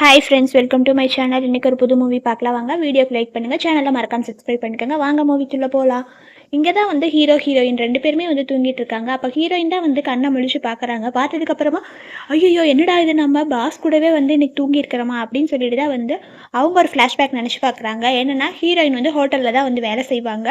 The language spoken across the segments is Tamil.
Hi friends welcome to my channel இன்னைக்கு ஒரு புது மூவி பார்க்கலாம். வாங்க வீடியோக்கு லைக் பண்ணுங்கள் சேனலில் மறக்காமல் சப்ஸ்கிரைப் பண்ணிக்கோங்க. வாங்க மூவிக்குள்ளே போகலாம் இங்கே தான் வந்து ஹீரோ ஹீரோயின் ரெண்டு பேருமே வந்து தூங்கிட்டு இருக்காங்க. அப்போ ஹீரோயின் தான் வந்து கண்ணை முழிச்சு பார்க்குறாங்க. பார்த்ததுக்கப்புறமா ஐயோ என்னடா இது நம்ம பாஸ் கூடவே வந்து இன்றைக்கி தூங்கியிருக்கிறோமா? அப்படின்னு சொல்லிட்டு தான் வந்து அவங்க ஒரு ஃப்ளாஷ்பேக் நினச்சி பார்க்குறாங்க. என்னென்னா ஹீரோயின் வந்து ஹோட்டலில் தான் வந்து வேலை செய்வாங்க.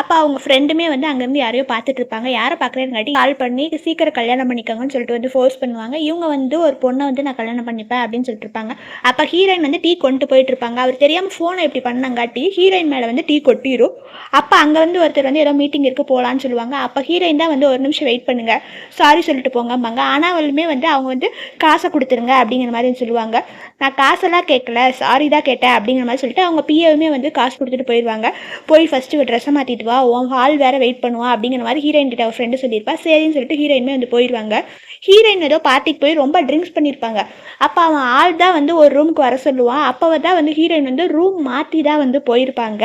அப்போ அவங்க ஃப்ரெண்டுமே வந்து அங்கேருந்து யாரையோ பார்த்துட்டு இருப்பாங்க. யாரை பார்க்குறேன்னு கால் பண்ணி சீக்கிரம் கல்யாணம் பண்ணிக்கோங்கன்னு சொல்லிட்டு வந்து ஃபோர்ஸ் பண்ணுவாங்க. இவங்க வந்து ஒரு பொண்ணை வந்து நான் கல்யாணம் பண்ணிப்பேன் அப்படின்னு சொல்லிட்டு இருப்பாங்க. அப்போ ஹீரோயின் வந்து டீ கொண்டு போயிட்டு இருப்பாங்க அவர் தெரியாமல் ஃபோனை எப்படி பண்ணங்காட்டி ஹீரோயின் மேலே வந்து டீ கொட்டிரும். அப்போ அங்கே வந்து ஒருத்தர் வந்து ஏதோ மீட்டிங் இருக்கு போகலான்னு சொல்லுவாங்க. அப்போ ஹீரோயின் தான் வந்து ஒரு நிமிஷம் வெயிட் பண்ணுங்க. சாரி சொல்லிட்டு போங்கம்பாங்க. ஆனாலுமே வந்து அவங்க வந்து காசை கொடுத்துருங்க அப்படிங்கிற மாதிரி சொல்லுவாங்க. நான் காசெல்லாம் கேட்கல சாரி தான் கேட்டேன் அப்படிங்கிற மாதிரி சொல்லிட்டு அவங்க பிஏவுமே வந்து காசு கொடுத்துட்டு போயிடுவாங்க. போய் ஃபஸ்ட்டு ட்ரெஸ்ஸை மாற்றிட்டு வா உன் ஹால் வேற வெயிட் பண்ணுவா அப்படிங்கிற மாதிரி ஹீரோயின் கிட்ட அவர் ஃப்ரெண்டு சொல்லியிருப்பா. சரின்னு சொல்லிட்டு ஹீரோயினுமே வந்து போயிடுவாங்க. ஹீரோயின் ஏதோ பார்ட்டிக்கு போய் ரொம்ப ட்ரிங்க்ஸ் பண்ணியிருப்பாங்க. அப்போ அவன் ஆள் தான் வந்து ஒரு ரூமுக்கு வர சொல்லுவான் அப்போ தான் வந்து ஹீரோயின் வந்து ரூம் மாற்றி தான் வந்து போயிருப்பாங்க.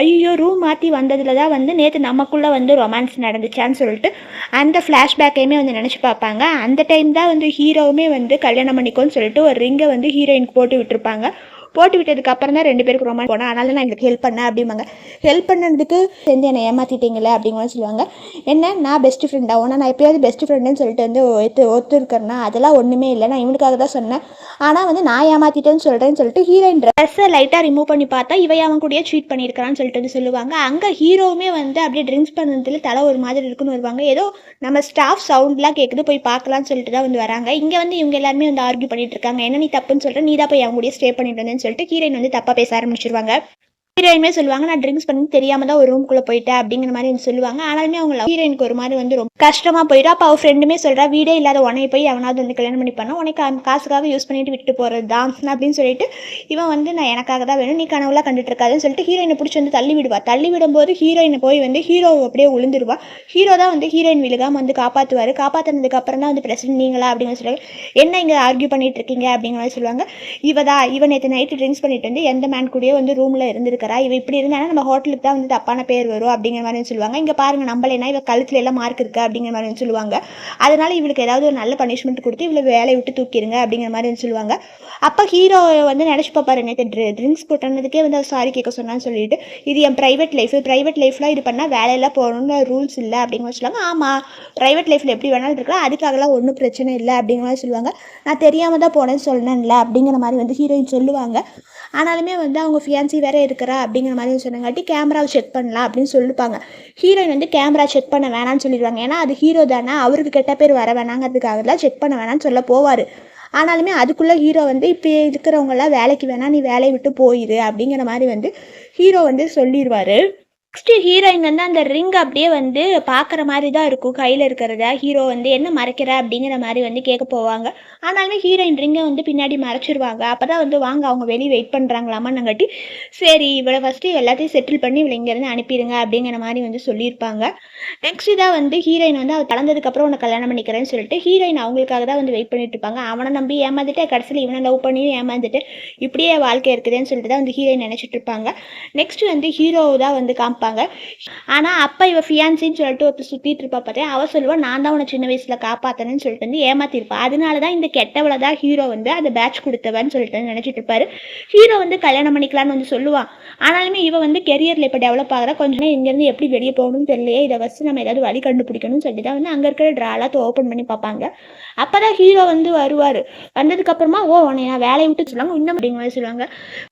ஐயோ ரூம் மாற்றி வந்ததுல தான் வந்து நேற்று நமக்குள்ளே வந்து ரொமான்ஸ் நடந்துச்சான்னு சொல்லிட்டு அந்த ஃப்ளாஷ்பேக்கையுமே வந்து நினச்சி பார்ப்பாங்க. அந்த டைம் தான் வந்து ஹீரோவுமே வந்து கல்யாணம் பண்ணிக்கோன்னு சொல்லிட்டு ஒரு ரிங்கை வந்து ஹீரோயினுக்கு போட்டு விட்டுருப்பாங்க. போட்டு விட்டதுக்கு அப்புறம் தான் ரெண்டு பேருக்கு ரொமான்ஸ் போனேன். அதனால நான் எங்களுக்கு ஹெல்ப் பண்ணேன் அப்படிம்பாங்க. ஹெல்ப் பண்ணதுக்கு சேர்ந்து என்னை ஏமாற்றிட்டீங்களே அப்படிங்கிற சொல்லுவாங்க. என்ன? நான் பெஸ்ட் ஃப்ரெண்டா உன நான் எப்பயாவது பெஸ்ட் ஃப்ரெண்டுன்னு சொல்லிட்டு வந்து ஒத்து ஒத்து இருக்கிறேன்னா அதெல்லாம் ஒன்றுமே இல்லை. நான் இவனுக்காக தான் சொன்னேன். ஆனால் வந்து நான் ஏமாற்றிட்டேன்னு சொல்கிறேன்னு சொல்லிட்டு ஹீரோயின் ட்ரெஸ்ஸை லைட்டாக ரிமூவ் பண்ணி பார்த்தா இவன் அவன் கூடயே சீட் பண்ணியிருக்கிறான்னு சொல்லிட்டு வந்து சொல்லுவாங்க. அங்கே ஹீரோவுமே வந்து அப்படியே ட்ரிங்க்ஸ் பண்ணதில் தலை ஒரு மாதிரி இருக்குன்னு வருவாங்க. ஏதோ நம்ம ஸ்டாஃப் சவுண்ட்லாம் கேட்குது போய் பார்க்கலாம்னு சொல்லிட்டு தான் வந்து வராங்க. இங்கே வந்து இவங்க எல்லாருமே வந்து ஆர்கியூ பண்ணிட்டு இருக்காங்க. என்ன நீ தப்புன்னு சொல்லிட்டு நீ தான் போய் அவங்க கூட ஸ்டே பண்ணிட்டு வந்தேன்னு சொல்லிட்டு ஹீரோயின் வந்து தப்பாக பேச ஆரம்பிச்சிருவாங்க. ஹீரோயினுமே சொல்லுவாங்க நான் ட்ரிங்க்ஸ் பண்ணி தெரியாம தான் ஒரு ரூம்குள்ளே போயிட்டேன் அப்படிங்கிற மாதிரி வந்து சொல்லுவாங்க. ஆனாலுமே அவங்க ஹீரோயினுக்கு ஒரு மாதிரி வந்து ரொம்ப கஷ்டமா போயிடும். அப்போ அவள் ஃப்ரெண்டுமே சொல்றா வீடே இல்லாத உனையை போய் அவனாவது வந்து கல்யாணம் பண்ணி பண்ணா உனக்கு காசுக்காக யூஸ் பண்ணிட்டு விட்டு போகிறது தான் அப்படின்னு சொல்லிட்டு இவன் வந்து நான் எனக்காக தான் வேணும் நீ கனவுலாம் கண்டுட்டு இருக்காதுன்னு சொல்லிட்டு ஹீரோயினை பிடிச்சி வந்து தள்ளி விடுவா. தள்ளி விடும்போது ஹீரோயினை போய் வந்து ஹீரோ அப்படியே விழுந்துருவா ஹீரோ தான் வந்து ஹீரோயின் விழுகாம வந்து காப்பாற்றுவார் காப்பாற்றினதுக்கு அப்புறம் தான் வந்து பிரசிடன்ட் நீங்களா? அப்படின்னு சொல்லுவாங்க. என்ன இங்கே ஆர்கியூ பண்ணிட்டு இருக்கீங்க? அப்படிங்கிற மாதிரி சொல்லுவாங்க. இவதா? தான் இவன் நேற்று நைட்டு ட்ரிங்க்ஸ் பண்ணிட்டு வந்து எந்த மேன் கூடயோ வந்து ரூமில் இருந்திருக்கிறா இவ இப்படி இருந்தானா நம்ம ஹோட்டலுக்கு தான் வந்து தப்பான பேர் வரும் அப்படிங்கிற மாதிரி சொல்லுவாங்க. இங்கே பாருங்க நம்மளேனா இவ கழுத்துல எல்லாம் மார்க் இருக்கு அப்படிங்கிற மாதிரி சொல்லுவாங்க. அதனால இவளுக்கு ஏதாவது ஒரு நல்ல பனிஷ்மெண்ட் கொடுத்து இவளை வேலையை விட்டு தூக்கிடுங்க அப்படிங்கிற மாதிரி சொல்லுவாங்க. அப்போ ஹீரோ வந்து நினச்சி பார்ப்பாரு நேற்று ட்ரிங்க்ஸ் போட்டனதுக்கே வந்து அவர் சாரி கேட்க சொன்னான்னு சொல்லிட்டு இது என் ப்ரைவேட் லைஃப் ப்ரைவேட் லைஃப்லாம் இது பண்ணால் வேலையெல்லாம் போகணும்னு ரூல்ஸ் இல்லை அப்படிங்கிற சொல்லுவாங்க. ஆமாம் ப்ரைவேட் லைஃப்பில் எப்படி வேணாலும் இருக்கலாம் அதுக்காகலாம் ஒன்றும் பிரச்சனை இல்லை அப்படிங்கிற மாதிரி சொல்லுவாங்க. நான் தெரியாமல் தான் போனேன்னு சொல்லணும்ல அப்படிங்கிற மாதிரி வந்து ஹீரோயின் சொல்லுவாங்க. ஆனாலுமே வந்து அவங்க ஃபியான்சி வேற இருக்கிறா அப்படிங்கிற மாதிரி சொன்னங்காட்டி கேமராவை செக் பண்ணலாம் அப்படின்னு சொல்லிப்பாங்க. ஹீரோயின் வந்து கேமரா செக் பண்ண வேணாம்னு சொல்லிடுவாங்க. ஏன்னா அது ஹீரோ தானே அவருக்கு கெட்ட பேர் வர வேணாங்கிறதுக்காக தான் செக் பண்ண வேணாம்னு சொல்ல போவார். ஆனாலுமே அதுக்குள்ளே ஹீரோ வந்து இப்போ இருக்கிறவங்களாம் வேலைக்கு வேணாம் நீ வேலையை விட்டு போயிரு அப்படிங்கிற மாதிரி வந்து ஹீரோ வந்து சொல்லிடுவார். நெக்ஸ்ட் ஹீரோயின் வந்து அந்த ரிங் அப்படியே வந்து பார்க்குற மாதிரி தான் இருக்கும். கையில் இருக்கிறத ஹீரோ வந்து என்ன மறைக்கிற அப்படிங்கிற மாதிரி வந்து கேட்க போவாங்க. ஆனாலுமே ஹீரோயின் ரிங்கை வந்து பின்னாடி மறைச்சிருவாங்க. அப்போ தான் வந்து வாங்க அவங்க வெளியே வெயிட் பண்ணுறாங்களாமான்னு சரி இவளை ஃபஸ்ட்டு எல்லாத்தையும் செட்டில் பண்ணி இவளை இங்கேருந்து அனுப்பிடுங்க அப்படிங்கிற மாதிரி வந்து சொல்லியிருப்பாங்க. நெக்ஸ்ட் தான் வந்து ஹீரோயின் வந்து அவள் கலந்ததுக்கப்புறம் உன்னை கல்யாணம் பண்ணிக்கிறேன்னு சொல்லிட்டு ஹீரோயின் அவங்களுக்காக தான் வந்து வெயிட் பண்ணிட்டு இருப்பாங்க. அவனை நம்பி ஏமாந்துட்டு கடைசியில் இவனை லவ் பண்ணி ஏமாந்துட்டு இப்படியே வாழ்க்கை இருக்குதுன்னு சொல்லிட்டு தான் வந்து ஹீரோயின் நினச்சிட்டு இருப்பாங்க. நெக்ஸ்ட் வந்து ஹீரோ தான் வந்து காமிப்பாங்க. ஆனால் அப்போ இவ ஃபியான்சின்னு சொல்லிட்டு ஒருத்தர் சுற்றிட்டு இருப்பா பார்த்தேன் அவ சொல்லுவா நான் தான் உன்னை சின்ன வயசில் காப்பாற்றணும்னு சொல்லிட்டு வந்து ஏமாத்திருப்பா. அதனால தான் இந்த கெட்டவளை தான் ஹீரோ வந்து அந்த பேட்ச் கொடுத்தவன்னு சொல்லிட்டு நினச்சிட்டு இருப்பாரு. ஹீரோ வந்து கல்யாணம் பண்ணிக்கலாம்னு வந்து சொல்லுவான் ஆனாலுமே இவ வந்து கெரியரில் இப்போ டெவலப் ஆகிறா. கொஞ்ச நேரம் இங்கேருந்து எப்படி வெளியே போகணும்னு தெரியலையே. இதை வச்சு நம்ம ஏதாவது வழி கண்டுபிடிக்கணும்னு சொல்லிட்டு தான் வந்து அங்கே இருக்கிற ட்ராலாக ஓப்பன் பண்ணி பார்ப்பாங்க. அப்போ தான் ஹீரோ வந்து வருவார். வந்ததுக்கப்புறமா ஓ உன்னை நான் வேலையை விட்டு சொல்லுவாங்க. இன்னும் அப்படிங்கிற மாதிரி சொல்லுவாங்க.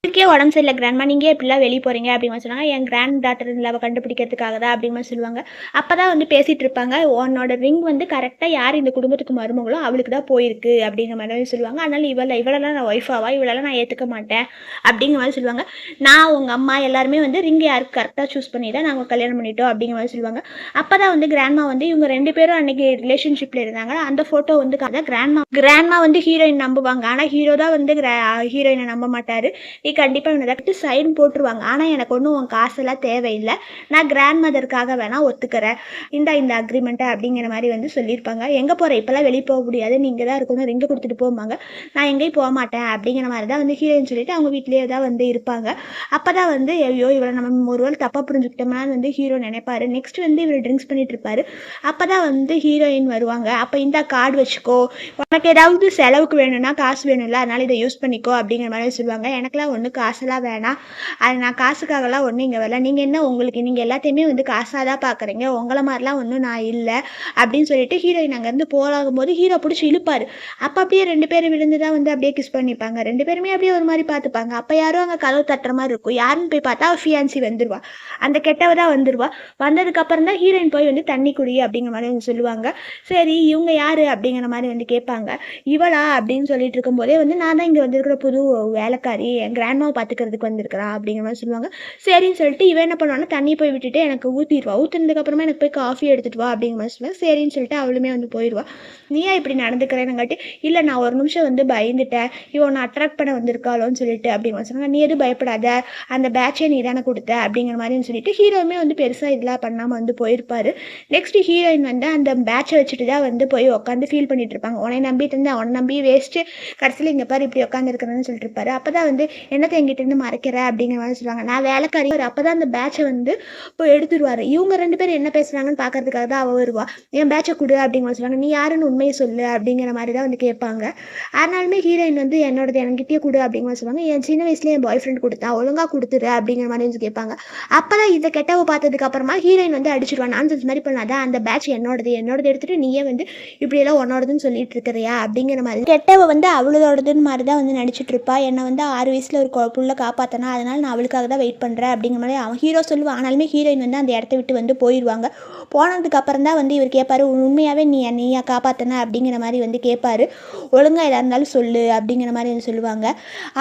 இதுக்கே உடம்பு சரியில்லை கிராண்ட்மா நீங்கள் எப்படிலாம் வெளியே போகிறீங்க அப்படிங்கிற மாதிரி சொல்லுவாங்க. என் கிராண்ட் டாட்டர் இல்லாமல் கண்டுபிடிக்கிறதுக்காக தான் அப்படிங்கிற மாதிரி சொல்லுவாங்க. அப்போ தான் வந்து பேசிகிட்டு இருப்பாங்க. உன்னோட ரிங் வந்து கரெக்டாக யார் இந்த குடும்பத்துக்கு மருமகளோ அவளுக்கு தான் போயிருக்கு அப்படிங்கிற மாதிரி சொல்லுவாங்க. அதனால் இவள இவளெல்லாம் நான் ஒய்ஃப் ஆவா? இவளெல்லாம் நான் ஏற்றுக்க மாட்டேன் அப்படிங்கிற மாதிரி சொல்லுவாங்க. நான் உங்கள் அம்மா எல்லாருமே வந்து ரிங் யாருக்கு கரெக்டாக சூஸ் பண்ணி தான் நாங்கள் கல்யாணம் பண்ணிட்டோம் அப்படிங்கிற மாதிரி சொல்லுவாங்க. அப்போ தான் வந்து கிராண்ட்மா வந்து இவங்க ரெண்டு பேரும் அன்னைக்கு ரிலேஷன்ஷிப்பில் இருந்தாங்க. அந்த ஃபோட்டோ வந்து கதை கிராண்ட்மா கிராண்ட்மா வந்து ஹீரோயின் நம்புவாங்க. ஆனால் ஹீரோ தான் வந்து ஹீரோயினை நம்ப மாட்டார். நீ கண்டிப்பாக இவனை தான் சைன் போட்டுருவாங்க. ஆனால் எனக்கு ஒன்றும் உன் காசெல்லாம் தேவையில்லை. இல்லை. நான் கிராண்ட் மதருக்காக வேணால் ஒத்துக்கிறேன். இந்த இந்த அக்ரிமெண்ட்டை அப்படிங்கிற மாதிரி வந்து சொல்லியிருப்பாங்க. எங்கே போகிற இப்போல்லாம் வெளியே போக முடியாது. நீங்கள் தான் இருக்கணும். ரிங்கை கொடுத்துட்டு போவாங்க நான் எங்கேயும் போக மாட்டேன் அப்படிங்கிற மாதிரி தான் வந்து ஹீரோயின் சொல்லிட்டு அவங்க வீட்லேயே தான் வந்து இருப்பாங்க. அப்போ தான் வந்து ஐயோ இவரை நம்ம ஒரு வேளை தப்பாக புரிஞ்சுக்கிட்டோம்னா வந்து ஹீரோ நினைப்பாரு. நெக்ஸ்ட் வந்து இவர் ட்ரிங்க்ஸ் பண்ணிட்டு இருப்பாரு. அப்போ தான் வந்து ஹீரோயின் வருவாங்க. அப்போ இந்த கார்டு வச்சுக்கோ. உனக்கு ஏதாவது செலவுக்கு வேணும்னா காசு வேணும்ல அதனால இதை யூஸ் பண்ணிக்கோ அப்படிங்கிற மாதிரி சொல்லுவாங்க. எனக்குலாம் ஒன்றும் காசெல்லாம் வேணாம். அது நான் காசுக்காகலாம் ஒன்றும் இங்கே வரல. நீங்கள் என்ன உங்களுக்கு நீங்கள் எல்லாத்தையுமே வந்து காசாக தான் பார்க்குறீங்க உங்களை மாதிரிலாம் ஒன்றும் நான் இல்லை அப்படின்னு சொல்லிட்டு ஹீரோயின் அங்கேருந்து போலாகும்போது ஹீரோ பிடிச்சி இழுப்பார். அப்போ அப்படியே ரெண்டு பேரும் விழுந்து தான் வந்து அப்படியே கிஸ் பண்ணிப்பாங்க. ரெண்டு பேருமே அப்படியே ஒரு மாதிரி பார்த்துப்பாங்க அப்போ யாரும் அங்கே கதவு தட்டுற மாதிரி இருக்கும். யாருன்னு போய் பார்த்தா ஃபியான்சி வந்துருவா. அந்த கெட்டவ தான் வந்துருவா. வந்ததுக்கப்புறம் தான் ஹீரோயின் போய் வந்து தண்ணி குடி அப்படிங்கிற மாதிரி வந்து சொல்லுவாங்க. சரி இவங்க யார் அப்படிங்கிற மாதிரி வந்து கேட்பாங்க. இவளா அப்படின்னு சொல்லிட்டு இருக்கும்போதே வந்து நான் தான் இங்கே வந்திருக்கிற புது வேலைக்காரி என் கிராண்ட்மாவை பார்த்துக்கிறதுக்கு வந்திருக்கிறா அப்படிங்கிற மாதிரி சொல்லுவாங்க. சரின்னு சொல்லிட்டு இவன் என்ன பண்ணுவான்னா தண்ணி போய் விட்டுட்டு எனக்கு ஊற்றிடுவா ஊற்றுனதுக்கப்புறமா எனக்கு போய் காஃபி எடுத்துட்டு வா அப்படிங்கிற மாதிரி சொல்லுவாங்க சரின்னு சொல்லிட்டு அவளுமே வந்து போயிடுவா நீயா இப்படி நடந்துக்கிறேனுங்காட்டி இல்லை நான் ஒரு நிமிஷம் வந்து பயந்துட்டேன். இவன் அட்ராக்ட் பண்ண வந்திருக்காளோன்னு சொல்லிட்டு அப்படிங்கிற சொன்னாங்க நீ எதுவும் பயப்படாத. அந்த பேட்சை நீ தானே கொடுத்த அப்படிங்கிற மாதிரி சொல்லிட்டு ஹீரோவுமே வந்து பெருசாக இதெல்லாம் பண்ணாமல் வந்து போயிருப்பாரு. நெக்ஸ்ட் ஹீரோயின் வந்து அந்த பேட்சை வச்சுட்டு தான் வந்து போய் உட்காந்து ஃபீல் பண்ணிட்டு இருப்பாங்க. உன்னை நம்பிட்டு இருந்தேன் உன்னை நம்பி வேஸ்ட்டு கடைசியில் இங்கே பாரு இப்படி உட்காந்துருக்கிறேன்னு சொல்லிட்டு இருப்பாரு. அப்போ தான் வந்து என்னத்தை எங்கிட்ட இருந்து மறைக்கிற? அப்படிங்கிற மாதிரி சொல்லுவாங்க. நான் வேலைக்காரி அப்போ தான் அந்த பேட்சை வந்து வந்து இப்போ எடுத்துருவாரு. இவங்க ரெண்டு பேரும் என்ன பேசுகிறாங்கன்னு பார்க்கறதுக்காக தான் அவள் வருவா. என் பேட்சை கொடு அப்படிங்கிற சொல்லுவாங்க. நீ யாருன்னு உண்மையை சொல்லு அப்படிங்கிற மாதிரி தான் வந்து கேட்பாங்க. ஆனாலுமே ஹீரோயின் வந்து என்னோடது என்கிட்டயே கொடு அப்படிங்கிற சொல்லுவாங்க. என் சின்ன வயசுல என் பாய் ஃப்ரெண்ட் கொடுத்தா ஒழுங்காக கொடுத்துரு அப்படிங்கிற மாதிரி வந்து கேட்பாங்க. அப்போ தான் இதை கெட்டவ பார்த்ததுக்கு அப்புறமா ஹீரோயின் வந்து அடிச்சிருவா. நான் மாதிரி பண்ணாதான் அந்த பேட்ச் என்னோடது. என்னோடது எடுத்துட்டு நீயே வந்து இப்படியெல்லாம் உன்னோடதுன்னு சொல்லிட்டு இருக்கிறியா அப்படிங்கிற மாதிரி. கெட்டவ வந்து அவளோடதுன்னு மாதிரி தான் வந்து நடிச்சிட்டு இருப்பா. என்னை வந்து ஆறு வயசில் ஒரு புள்ள காப்பாற்றினா அதனால நான் அவளுக்காக தான் வெயிட் பண்ணுறேன் அப்படிங்கிற மாதிரி அவன் ஹீரோ சொல்லுவான் ஆனாலுமே ஹீரோயின் வந்து அந்த இடத்த விட்டு வந்து போயிடுவாங்க போனதுக்கு அப்புறம் தான் வந்து இவர் கேட்பாரு உண்மையாகவே நீ நீயா காப்பாற்றின அப்படிங்கிற மாதிரி வந்து கேட்பாரு ஒழுங்காக எதாக இருந்தாலும் சொல்லு அப்படிங்கிற மாதிரி வந்து சொல்லுவாங்க.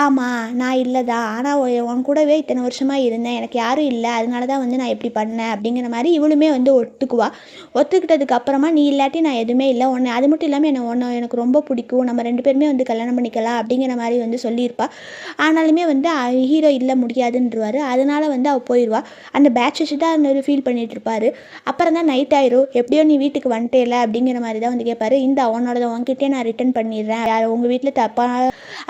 ஆமாம் நான் இல்லை தான் ஆனால் உன் கூடவே இத்தனை வருஷமாக இருந்தேன். எனக்கு யாரும் இல்லை. அதனால தான் வந்து நான் இப்படி பண்ணேன். அப்படிங்கிற மாதிரி இவளுமே வந்து ஒத்துக்குவா. ஒத்துக்கிட்டதுக்கு அப்புறமா நீ இல்லாட்டி நான் எதுவுமே இல்லை. உன்னை அது மட்டும் இல்லாமல் என்ன ஒன்று எனக்கு ரொம்ப பிடிக்கும். நம்ம ரெண்டு பேருமே வந்து கல்யாணம் பண்ணிக்கலாம். அப்படிங்கிற மாதிரி வந்து சொல்லியிருப்பா. ஆனாலுமே வந்து ஹீரோ இல்லை முடியாதுன்றவாரு. அதனால வந்து அவள் போயிடுவா அந்த பேட்ச் வச்சு தான் அந்த ஃபீல் பண்ணிட்டு இருப்பாரு அப்புறம் தான் நைட் ஆயிரும். எப்படியோ நீ வீட்டுக்கு வந்துட்டேல அப்படிங்கிற மாதிரி தான் வந்து கேட்பாரு இந்த அவனோட உன்கிட்டே நான் ரிட்டர்ன் பண்ணிடுறேன். யார் உங்கள் வீட்டில் தப்பா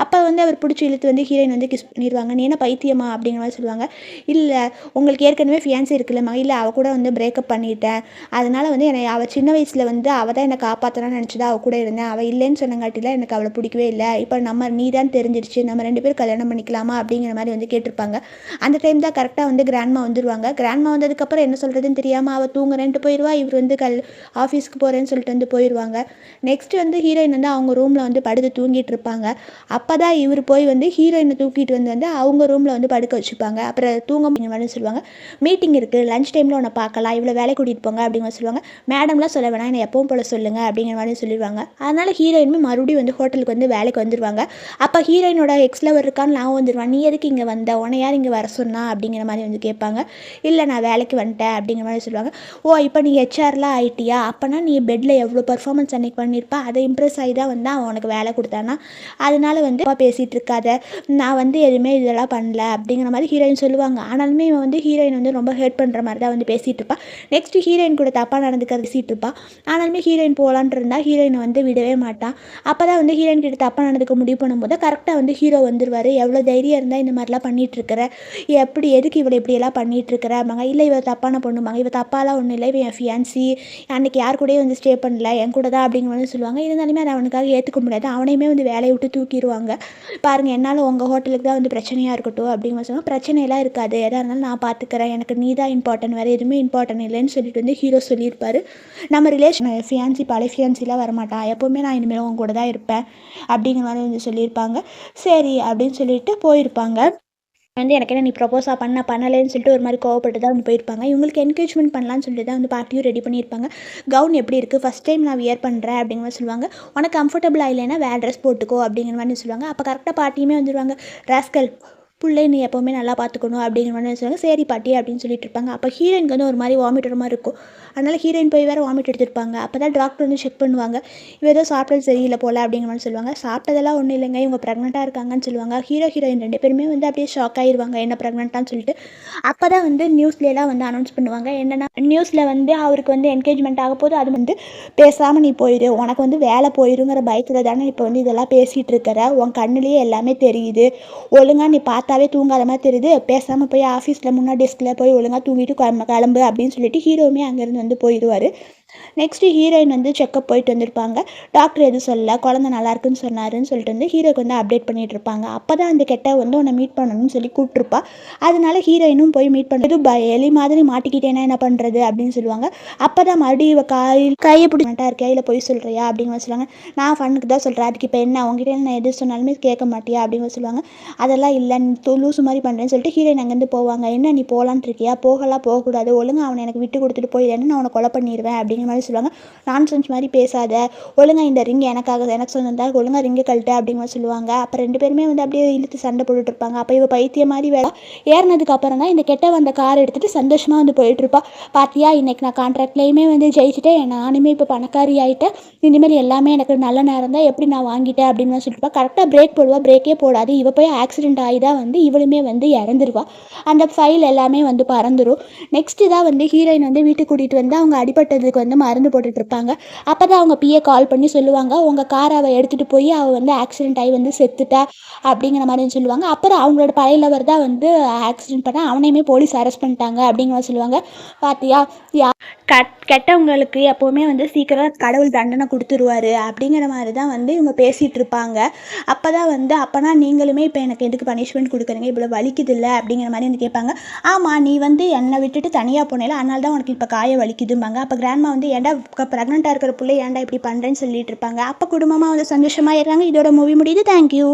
அப்போ வந்து அவர் பிடிச்சி இழுத்து வந்து ஹீரோயின் வந்து கிஸ் பண்ணிடுவாங்க நீ என்ன பைத்தியமா? அப்படிங்கிற மாதிரி சொல்லுவாங்க. இல்லை உங்களுக்கு ஏற்கனவே ஃபியான்சி இருக்குல்லம்மா. இல்லை அவள் கூட வந்து பிரேக்கப் பண்ணிட்டேன். அதனால் வந்து என்னை அவள் சின்ன வயசில் வந்து அவள் தான் என்னை காப்பாற்றலாம்னு நினச்சி தான் அவள் கூட இருந்தேன். அவள் இல்லைன்னு சொன்னங்காட்டில எனக்கு அவளை பிடிக்கவே இல்லை. இப்போ நம்ம நீ தான் தெரிஞ்சிருச்சு. நம்ம ரெண்டு பேரும் கல்யாணம் பண்ணிக்கலாமா? அப்படிங்கிற மாதிரி வந்து கேட்டிருப்பாங்க. அந்த டைம் தான் கரெக்டாக வந்து கிராண்ட்மா வந்துடுவாங்க கிராண்ட்மா வந்ததுக்கப்புறம் என்ன சொல்கிறதுன்னு தெரியாமல் அவள் தூங்குறேன்ட்டு போயிடுவா இவர் வந்து கல் ஆஃபீஸ்க்கு போகிறேன்னு சொல்லிட்டு வந்து போயிடுவாங்க நெக்ஸ்ட் வந்து ஹீரோயின் வந்து அவங்க ரூமில் வந்து படுத்து தூங்கிட்டு இருப்பாங்க. அப்போ அப்போ தான் இவர் போய் வந்து ஹீரோயினை தூக்கிட்டு வந்து வந்து அவங்க ரூமில் வந்து படுக்க வச்சுப்பாங்க. அப்புறம் தூங்க மாதிரி சொல்லுவாங்க. மீட்டிங் இருக்குது லஞ்ச் டைமில் உன்னை பார்க்கலாம். இவ்வளோ வேலை கூட்டிகிட்டு போங்க அப்படிங்கிற சொல்லுவாங்க. மேடம்லாம் சொல்ல வேணாம். என்னை எப்பவும் போல சொல்லுங்க அப்படிங்கிற மாதிரி சொல்லிடுவாங்க. அதனால ஹீரோயினுமே மறுபடியும் வந்து ஹோட்டலுக்கு வந்து வேலைக்கு வந்துடுவாங்க அப்போ ஹீரோயினோட எக்ஸ் லவர் இருக்கான்னு நான் வந்துடுவான் நீ எதுக்கு இங்கே வந்த? உன்னை யார் இங்கே வர சொன்னா அப்படிங்கிற மாதிரி வந்து கேட்பாங்க. இல்லை நான் வேலைக்கு வந்துட்டேன் அப்படிங்கிற மாதிரி சொல்லுவாங்க. ஓ இப்போ நீ ஹெச்ஆர்லாம் ஆயிட்டியா? அப்போனா நீ பெட்டில் எவ்வளோ பர்ஃபார்மன்ஸ் அன்னைக்கு பண்ணியிருப்பா அதை இம்ப்ரெஸ் ஆகி தான் வந்து அவன் உனக்கு வேலை கொடுத்தானா? அதனால வந்து வந்து பேசிகிட்டு இருக்காத நான் வந்து எதுவுமே இதெல்லாம் பண்ணல அப்படிங்கிற மாதிரி ஹீரோயின் சொல்லுவாங்க. ஆனாலுமே இவன் வந்து ஹீரோயின் வந்து ரொம்ப ஹேட் பண்ணுற மாதிரி தான் வந்து பேசிகிட்டு இருப்பாள் நெக்ஸ்ட் ஹீரோயின் கூட தப்பாக நடந்துக்கிறது பேசிகிட்டு இருப்பாள் ஆனாலுமே ஹீரோயின் போகலான்ட்டு இருந்தால் ஹீரோயின் வந்து விடவே மாட்டான் அப்போ தான் வந்து ஹீரோயின் கிட்ட தப்பாக நடந்துக்க முடிவு பண்ணும்போது கரெக்டாக வந்து ஹீரோ வந்துடுவார் எவ்வளோ தைரியம் இருந்தால் இந்த மாதிரிலாம் பண்ணிட்டு இருக்கிற எப்படி எதுக்கு இவளை இப்படியெல்லாம் பண்ணிட்டு இருக்கிற அப்படிங்க இல்லை இவள் தப்பான பொண்ணுமாங்க இவள் தப்பாலாம் ஒன்றும் இல்லை. இவன் ஃபியான்சி அன்னைக்கு யார் கூடயும் வந்து ஸ்டே பண்ணல. என் கூட தான் அப்படிங்கிற மாதிரி சொல்லுவாங்க. இருந்தாலுமே அதை அவனுக்காக ஏற்றுக்க முடியாது. அவனையுமே வந்து வேலையை விட்டு தூக்கிடுவாங்க. பாருங்க என்னால் உங்கள் ஹோட்டலுக்கு தான் வந்து பிரச்சனையாக இருக்கட்டும் அப்படிங்கிற சொன்னால் பிரச்சனையெல்லாம் இருக்காது. எதாக இருந்தாலும் நான் பார்த்துக்கிறேன் எனக்கு நீ தான் இம்பார்ட்டன்ட் வேறு எதுவுமே இம்பார்ட்டன்ட் இல்லைன்னு சொல்லிட்டு வந்து ஹீரோ சொல்லியிருப்பார். நம்ம ரிலேஷன் ஃபியான்சி பழைய ஃபியான்சிலாம் வரமாட்டான் எப்போவுமே நான் இனிமேல் உங்க கூட தான் இருப்பேன் அப்படிங்கிற மாதிரி வந்து சொல்லியிருப்பாங்க. சரி அப்படின்னு சொல்லிட்டு போயிருப்பாங்க. வந்து எனக்கு என்ன நீ ப்ரப்போஸாக பண்ண பண்ணலைன்னு சொல்லிட்டு ஒரு மாதிரி கோவப்பட்டு தான் வந்து போயிருப்பாங்க. இவங்களுக்கு என்கரேஜ்மெண்ட் பண்ணலான்னு சொல்லிட்டு தான் வந்து பார்ட்டியும் ரெடி பண்ணியிருப்பாங்க. கவுன் எப்படி இருக்குது ஃபஸ்ட் டைம் நான் வியர் பண்ணுறேன் அப்படிங்கிற மாதிரி சொல்லுவாங்க. உனக்கு கம்ஃபர்டபுளாக இல்லைன்னா வேறு ட்ரெஸ் போட்டுக்கோ அப்படிங்கிற மாதிரி சொல்லுவாங்க. அப்போ கரெக்டாக பார்ட்டியுமே வந்துடுவாங்க ராஸ்கல் புள்ளை நீ எப்போவுமே நல்லா பார்த்துக்கணும் அப்படிங்கிற மாதிரி சொல்லுவாங்க. சரி பாட்டி அப்படின்னு சொல்லிட்டு இருப்பாங்க. அப்போ ஹீரோயினுக்கு வந்து ஒரு மாதிரி வாமிட்டுற மாதிரி இருக்கும். அதனால் ஹீரோயின் போய் வேறு வாமிட் எடுத்துருப்பாங்க. அப்போ தான் டாக்டர் வந்து செக் பண்ணுவாங்க. இவ ஏதோ சாப்பிட்டது சரியில்லை போல் அப்படிங்கிற மாதிரி சொல்லுவாங்க. சாப்பிட்டதெல்லாம் ஒன்றும் இல்லைங்க. இவங்க ப்ரெக்னெண்ட்டாக இருக்காங்கன்னு சொல்லுவாங்க. ஹீரோ ஹீரோயின் ரெண்டு பேருமே வந்து அப்படியே ஷாக் ஆயிருவாங்க. என்ன ப்ரெக்னெண்ட்டான்னு சொல்லிட்டு. அப்போ தான் வந்து நியூஸ்லலாம் வந்து அனௌன்ஸ் பண்ணுவாங்க. என்னென்னா நியூஸில் வந்து அவருக்கு வந்து என்கேஜ்மெண்ட் ஆக போது அது வந்து பேசாமல் நீ போயிடு உனக்கு வந்து வேலை போயிருங்கிற பயத்தில் தானே இப்போ வந்து இதெல்லாம் பேசிகிட்டு இருக்கிற. உன் கண்ணுலேயே எல்லாமே தெரியுது. ஒழுங்காக நீ பார்த்தாவே தூங்காத மாதிரி தெரியுது. பேசாமல் போய் ஆஃபீஸில் முன்னாடி டெஸ்கில் போய் ஒழுங்காக தூங்கிட்டு கிளம்பு அப்படின்னு சொல்லிட்டு ஹீரோவுமே அங்கேருந்து வந்து போயிடுவார். நெக்ஸ்ட்டு ஹீரோயின் வந்து செக்கப் போயிட்டு வந்திருப்பாங்க. டாக்டர் எதுவும் சொல்லல. குழந்தை நல்லா இருக்குன்னு சொன்னாருன்னு சொல்லிட்டு வந்து ஹீரோக்கு வந்து அப்டேட் பண்ணிட்டு இருப்பாங்க. அப்போ தான் அந்த கெட்ட வந்து உன்னை மீட் பண்ணணும்னு சொல்லி கூப்பிட்ருப்பா அதனால ஹீரோயினும் போய் மீட் பண்ணுறது ப எலி மாதிரி மாட்டிக்கிட்டேன்னா என்ன பண்ணுறது அப்படின்னு சொல்லுவாங்க. அப்போ தான் மறுபடியும் இவ காய் கையை பிடிச்சிட்டா இருக்கே இல்லை போய் சொல்கிறியா அப்படின்னு சொல்லுவாங்க. நான் ஃபண்ணுக்கு தான் சொல்கிறேன் அதுக்கு இப்போ என்ன? உங்ககிட்ட நான் எது சொன்னாலுமே கேட்க மாட்டியா? அப்படின்னு சொல்லுவாங்க. அதெல்லாம் இல்லை. நீ லூசு மாதிரி பண்ணுறேன்னு சொல்லிட்டு ஹீரோயின் அங்கேருந்து போவாங்க. என்ன நீ போகலான்ட்டு இருக்கியா? போகலாம் போகக்கூடாது. ஒழுங்கா அவனை எனக்கு விட்டு கொடுத்துட்டு போயிடன்னு நான் அவனை கொலை பண்ணிடுவேன் அப்படின்னு அப்படிங்கிற மாதிரி சொல்லுவாங்க. நான் நான்சென்ஸ் மாதிரி பேசாத. ஒழுங்காக இந்த ரிங் எனக்காக எனக்கு சொன்னதாக ஒழுங்கா ரிங்கை கழட்ட அப்படிங்கிற மாதிரி சொல்லுவாங்க. அப்போ ரெண்டு பேருமே வந்து அப்படியே இழுத்து சண்டை போட்டுட்டு இருப்பாங்க. அப்போ இவ பைத்திய மாதிரி வேலை ஏறினதுக்கு அப்புறம் தான் இந்த கெட்ட வந்த கார் எடுத்துகிட்டு சந்தோஷமாக வந்து போயிட்டுருப்பா பார்த்தியா இன்றைக்கி நான் கான்ட்ராக்ட்லேயுமே வந்து ஜெயிச்சிட்டேன். நானுமே இப்போ பணக்காரி ஆகிட்டேன் இனிமேல் எல்லாமே எனக்கு நல்ல நேரம் தான். எப்படி நான் வாங்கிட்டேன் அப்படின்னு சொல்லிட்டுப்பா கரெக்டாக பிரேக் போடுவா. பிரேக்கே போடாது. இவ போய் ஆக்சிடென்ட் ஆகி தான் வந்து இவளுமே வந்து இறந்துருவா. அந்த ஃபைல் எல்லாமே வந்து பறந்துடும் நெக்ஸ்ட்டு தான் வந்து ஹீரோயின் வந்து வீட்டுக்கு கூட்டிகிட்டு வந்து அவங்க அடிபட்டதுக்கு வந்து மருந்து போட்டுட்ருப்பாங்க அப்போ தான் அவங்க பிஏ கால் பண்ணி சொல்லுவாங்க. உங்கள் காரை அவள் எடுத்துகிட்டு போய் அவள் வந்து ஆக்சிடென்ட் ஆகி வந்து செத்துட்டா அப்படிங்கிற மாதிரி சொல்லுவாங்க. அப்புறம் அவங்களோட பழைய லவர் தான் வந்து ஆக்சிடென்ட் பண்ண அவனையுமே போலீஸ் அரெஸ்ட் பண்ணிட்டாங்க அப்படிங்கிற சொல்லுவாங்க. பார்த்தியா யா கட் கெட்டவங்களுக்கு எப்போவுமே வந்து சீக்கிரம் கடவுள் தண்டனை கொடுத்துருவாரு அப்படிங்கிற மாதிரி தான் வந்து இவங்க பேசிகிட்டு இருப்பாங்க. அப்போ தான் வந்து அப்போனா நீங்களுமே இப்போ எனக்கு எதுக்கு பனிஷ்மெண்ட் கொடுக்குறீங்க? இவ்வளோ வலிக்குது இல்லை அப்படிங்கிற மாதிரி வந்து கேட்பாங்க. ஆமாம் நீ வந்து என்னை விட்டுட்டு தனியாக போனேல அதனால தான் உனக்கு இப்போ காய வலிக்குதும்பாங்க. அப்போ கிராண்ட்மா வந்து ஏன்டா ப்ரெக்னெண்ட்டாக இருக்கிற பிள்ளை ஏன்டா இப்படி பண்ணுறேன்னு சொல்லிட்டு இருப்பாங்க. அப்போ குடும்பமாக வந்து சந்தோஷமாக இருக்காங்க. இதோட மூவி முடியுது. தேங்க்யூ